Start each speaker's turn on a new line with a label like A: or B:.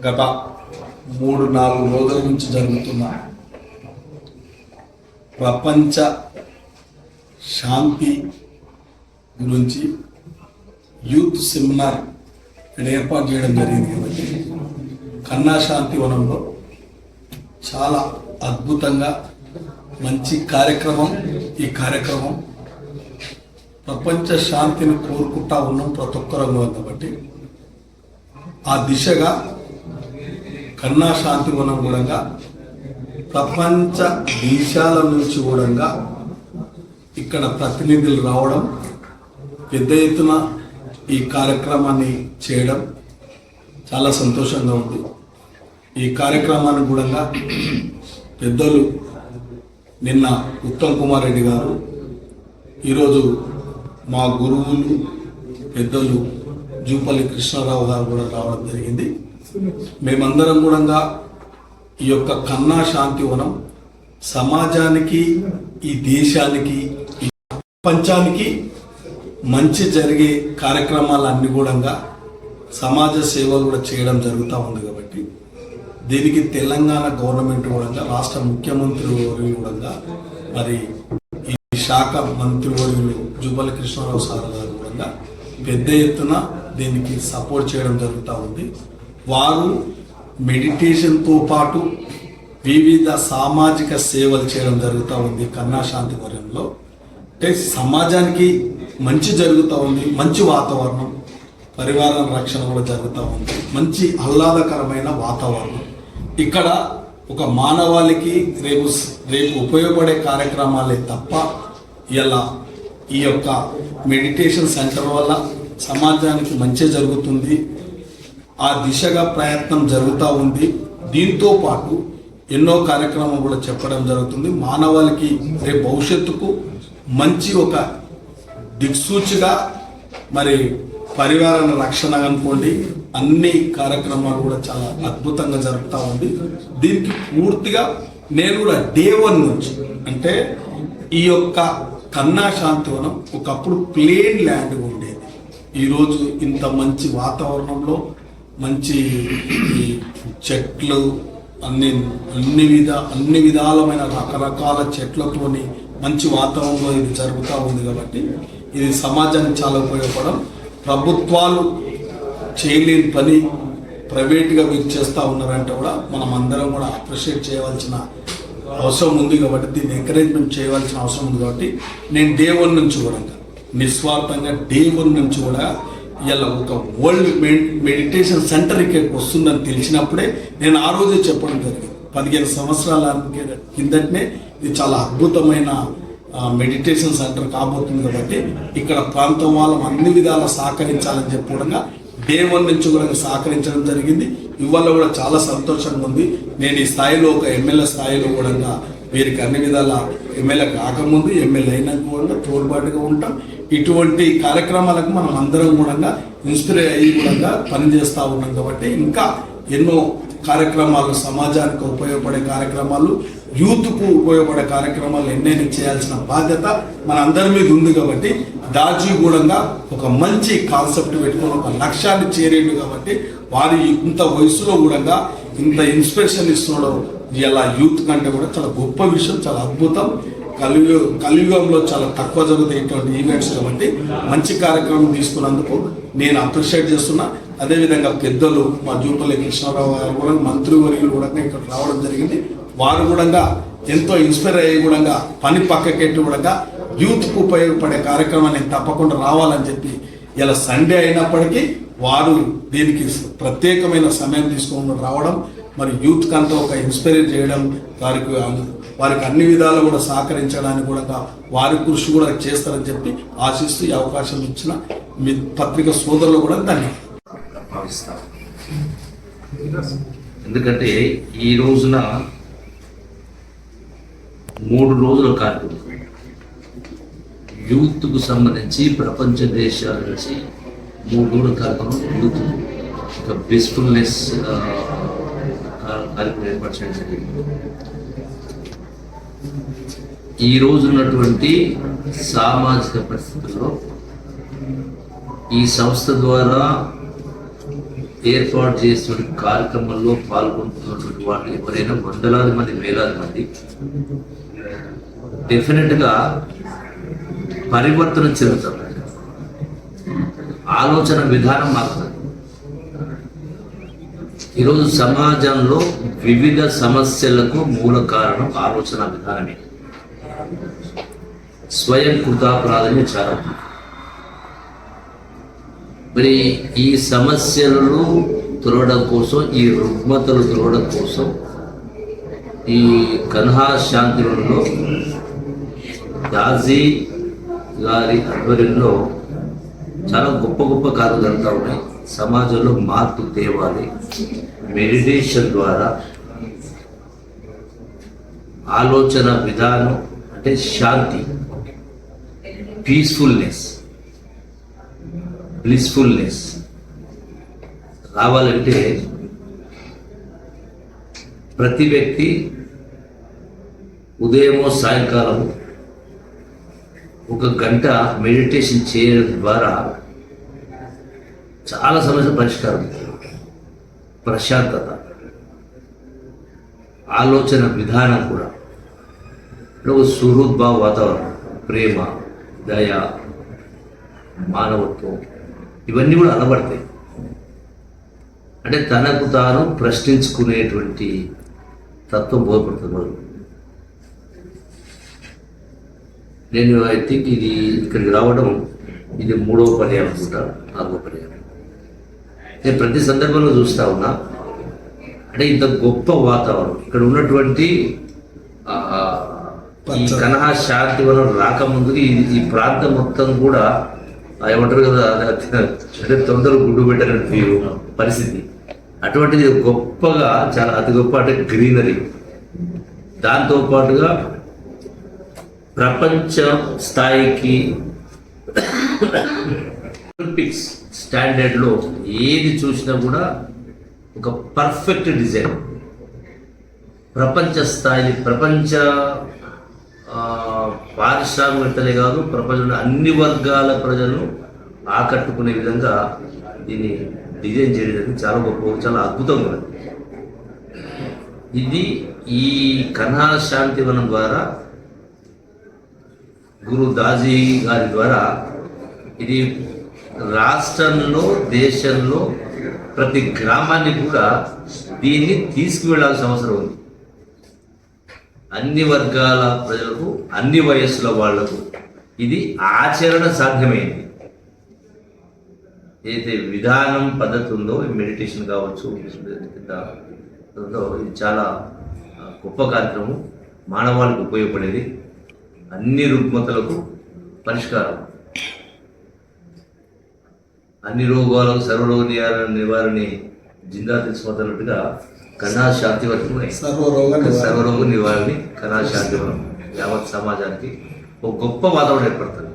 A: గత మూడు నాలుగు రోజుల నుంచి జరుగుతున్న ప్రపంచ శాంతి గురించి యూత్ సెమినార్ ఇక్కడ ఏర్పాటు చేయడం జరిగింది కాబట్టి కన్నా శాంతి వనంలో చాలా అద్భుతంగా మంచి కార్యక్రమం ఈ కార్యక్రమం ప్రపంచ శాంతిని కోరుకుంటా ఉన్నాం ప్రతి ఒక్కరంలో కాబట్టి ఆ దిశగా కన్నా శాంతి వనం కూడా ప్రపంచ దేశాల నుంచి కూడా ఇక్కడ ప్రతినిధులు రావడం పెద్ద ఎత్తున ఈ కార్యక్రమాన్ని చేయడం చాలా సంతోషంగా ఉంది. ఈ కార్యక్రమాన్ని కూడా పెద్దలు నిన్న ఉత్తమ్ కుమార్ రెడ్డి గారు ఈరోజు మా గురువులు పెద్దలు జూపల్లి కృష్ణారావు గారు కూడా రావడం జరిగింది. మేమందరం కూడా ఈ యొక్క కన్నా శాంతివనం సమాజానికి ఈ దేశానికి ఈ ప్రపంచానికి మంచి జరిగే కార్యక్రమాలన్నీ కూడా సమాజ సేవలు కూడా చేయడం జరుగుతూ ఉంది కాబట్టి దీనికి తెలంగాణ గవర్నమెంట్ కూడా రాష్ట్ర ముఖ్యమంత్రి కూడా మరి ఈ శాఖ మంత్రివర్యులు జూపల్లి కృష్ణారావు సార్ గారు కూడా పెద్ద ఎత్తున దీనికి సపోర్ట్ చేయడం జరుగుతూ ఉంది. వారు మెడిటేషన్తో పాటు వివిధ సామాజిక సేవలు చేయడం జరుగుతూ ఉంది కన్నా శాంతి వర్యంలో అంటే సమాజానికి మంచి జరుగుతూ ఉంది మంచి వాతావరణం పరివారం రక్షణ కూడా జరుగుతూ ఉంది. మంచి ఆహ్లాదకరమైన వాతావరణం. ఇక్కడ ఒక మానవాళికి రేపు రేపు ఉపయోగపడే కార్యక్రమాలే తప్ప ఇలా ఈ యొక్క మెడిటేషన్ సెంటర్ వల్ల సమాజానికి మంచి జరుగుతుంది. ఆ దిశగా ప్రయత్నం జరుగుతూ ఉంది. దీంతో పాటు ఎన్నో కార్యక్రమం కూడా చెప్పడం జరుగుతుంది. మానవాళికి రేపు భవిష్యత్తుకు మంచి ఒక దిక్సూచిగా మరి పరివారణ రక్షణ అనుకోండి. అన్ని కార్యక్రమాలు కూడా చాలా అద్భుతంగా జరుగుతూ ఉంది. దీనికి పూర్తిగా నేను కూడా డే వన్ నుంచి అంటే ఈ యొక్క కన్నా శాంతివనం ఒకప్పుడు ప్లేన్ ల్యాండ్ ఉండేది. ఈరోజు ఇంత మంచి వాతావరణంలో మంచి చెట్లు అన్ని అన్ని విధ అన్ని విధాలమైన రకరకాల చెట్లతోని మంచి వాతావరణంలో ఇది జరుగుతూ ఉంది కాబట్టి ఇది సమాజానికి చాలా ఉపయోగపడడం ప్రభుత్వాలు చేయలేని పని ప్రైవేట్గా మీరు చేస్తూ ఉన్నారంటే కూడా మనం అందరం కూడా అప్రిషియేట్ చేయవలసిన అవసరం ఉంది కాబట్టి దీన్ని ఎంకరేజ్మెంట్ చేయవలసిన అవసరం ఉంది కాబట్టి నేను డే వన్ నుంచి కూడా నిస్వార్థంగా డే వన్ నుంచి కూడా ఇలా ఒక వరల్డ్ మెడిటేషన్ సెంటర్ ఇక్కడికి వస్తుందని తెలిసినప్పుడే నేను ఆ రోజే చెప్పడం జరిగింది. పదిహేను సంవత్సరాల కిందటనే ఇది చాలా అద్భుతమైన మెడిటేషన్ సెంటర్ కాబోతుంది కాబట్టి ఇక్కడ ప్రాంతం వాళ్ళం అన్ని విధాలా సహకరించాలని చెప్పడంగా డే వన్ నుంచి కూడా సహకరించడం జరిగింది. ఇవాళ కూడా చాలా సంతోషంగా ఉంది. నేను ఈ స్థాయిలో ఒక ఎమ్మెల్యే స్థాయిలో కూడా వీరికి అన్ని విధాల ఎమ్మెల్యే కాకముందు ఎమ్మెల్యే అయినాక కూడా తోడ్పాటుగా ఉంటాం. ఇటువంటి కార్యక్రమాలకు మనం అందరం కూడా ఇన్స్పైర్ అయ్యి కూడా పనిచేస్తూ ఉన్నాం కాబట్టి ఇంకా ఎన్నో కార్యక్రమాలు సమాజానికి ఉపయోగపడే కార్యక్రమాలు యూత్కు ఉపయోగపడే కార్యక్రమాలు ఎన్నైనా చేయాల్సిన బాధ్యత మన అందరి మీద ఉంది కాబట్టి దాజీగూడంగా ఒక మంచి కాన్సెప్ట్ పెట్టుకుని ఒక లక్ష్యాన్ని చేరేడు కాబట్టి వారి ఇంత వయసులో కూడా ఇంత ఇన్స్పిరేషన్ ఇస్తున్నాడు ఇలా యూత్ కంటే కూడా చాలా గొప్ప విషయం చాలా అద్భుతం. కలియుగ కలియుగంలో చాలా తక్కువ జరుగుతాయి ఇటువంటి ఈవెంట్స్ కాబట్టి మంచి కార్యక్రమం తీసుకున్నందుకు నేను అప్రిషియేట్ చేస్తున్నా. అదేవిధంగా పెద్దలు మా జూపల్లి కృష్ణారావు గారు కూడా మంత్రి వర్యులు కూడా ఇక్కడ రావడం జరిగింది. వారు కూడా ఎంతో ఇన్స్పైర్ అయ్యి కూడా పని పక్కకెట్టి కూడా యూత్కు ఉపయోగపడే కార్యక్రమాన్ని తప్పకుండా రావాలని చెప్పి ఇలా సండే అయినప్పటికీ వారు దీనికి ప్రత్యేకమైన సమయం తీసుకొని రావడం మరి యూత్కి అంతా ఒక ఇన్స్పైర్ చేయడం వారికి వారికి అన్ని విధాలు కూడా సహకరించడానికి కూడా వారి కృషి కూడా చేస్తారని చెప్పి ఆశిస్తూ ఈ అవకాశం ఇచ్చిన మీ పత్రిక సోదరులు కూడా ధన్యవాదాలు.
B: భావిస్తాం ఎందుకంటే ఈ రోజున మూడు రోజుల కార్యక్రమం. యూత్కు సంబంధించి ప్రపంచ దేశాల నుంచి మూడు రోజుల కార్యక్రమం యూత్ ఒక పీస్ఫుల్నెస్ కార్యక్రమం ఏర్పాటు జరిగింది. ఈ రోజు ఉన్నటువంటి సామాజిక పరిస్థితుల్లో ఈ సంస్థ ద్వారా ఏర్పాటు చేసిన కార్యక్రమంలో పాల్గొంటున్నటువంటి వాళ్ళు ఎవరైనా వందలాది మంది వేలాది మంది డెఫినెట్గా పరివర్తన చెందుతారు. ఆలోచన విధానం మారుతుంది. ఈరోజు సమాజంలో వివిధ సమస్యలకు మూల కారణం ఆలోచన విధానమే. స్వయం కృతాపరాధమే చాలా మరి ఈ సమస్యలను తొలగడం కోసం ఈ రుగ్మతలు తొలగడం కోసం ఈ కన్హా శాంతిలో దాజీ గారి ఆధ్వర్యంలో చాలా గొప్ప గొప్ప కార్యాలు జరుగుతూ ఉన్నాయి. సమాజంలో మార్పు తేవాలి. మెడిటేషన్ ద్వారా ఆలోచన విధానం అంటే శాంతి పీస్ఫుల్నెస్ బ్లిస్ఫుల్నెస్ రావాలంటే ప్రతి వ్యక్తి ఉదయమో సాయంకాలం ఒక గంట మెడిటేషన్ చేయడం ద్వారా చాలా సమస్య పరిష్కారం. ప్రశాంతత. ఆలోచన విధానం కూడా. ఒక సుహృద్భావ వాతావరణం ప్రేమ దయ మానవత్వం ఇవన్నీ కూడా అలవడతాయి. అంటే తనకు తాను ప్రశ్నించుకునేటువంటి తత్వం బోధపడుతుంది నేను ఐ థింక్ ఇది ఇక్కడికి రావడం ఇది మూడవ పర్యాయం అనుకుంటాను నాలుగో పర్యాయం. నేను ప్రతి సందర్భంలో చూస్తా ఉన్నా. అంటే ఇంత గొప్ప వాతావరణం. ఇక్కడ ఉన్నటువంటి ఈ కనహా శాంతి వనం రాకముందు ఈ ప్రాంతం మొత్తం కూడా ఏమంటారు కదా అంటే తొందర గుడ్డు పెట్టినటువంటి పరిస్థితి. అటువంటిది గొప్పగా చాలా అతి గొప్ప అంటే గ్రీనరీ. దాంతో పాటుగా ప్రపంచ స్థాయికి ఒలింపిక్స్ స్టాండర్డ్లో ఏది చూసినా కూడా ఒక పర్ఫెక్ట్ డిజైన్ ప్రపంచ స్థాయి ప్రపంచ పారిశ్రామికతలే పారిశ్రామికవేత్తలే కాదు ప్రపంచంలో అన్ని వర్గాల ప్రజలను ఆకట్టుకునే విధంగా దీన్ని డిజైన్ చేయడం చాలా గొప్ప చాలా అద్భుతంగా ఉంది. ఇది ఈ కన్హాల శాంతివనం ద్వారా గురు దాజీ గారి ద్వారా ఇది రాష్ట్రంలో దేశంలో ప్రతి గ్రామాన్ని కూడా దీన్ని తీసుకువెళ్ళాల్సిన అవసరం ఉంది. అన్ని వర్గాల ప్రజలకు అన్ని వయస్సుల వాళ్ళకు ఇది ఆచరణ సాధ్యమైంది. ఏదైతే విధానం పద్ధతి ఉందో మెడిటేషన్ కావచ్చు ఉందో ఇది చాలా గొప్ప కార్యక్రమం. మానవాళికి ఉపయోగపడేది. అన్ని రుగ్మతలకు పరిష్కారం. అన్ని రోగాలకు సర్వరోగ నివారణ నివారణి జిందా తీసుకున్నట్టుగా కన్నా శాంతి వరకు
A: సర్వరోగ నివారణ.
B: సర్వరోగ నివారణి కన్నా శాంతి వరం యావత్ సమాజానికి ఒక గొప్ప వాతావరణం ఏర్పడుతుంది.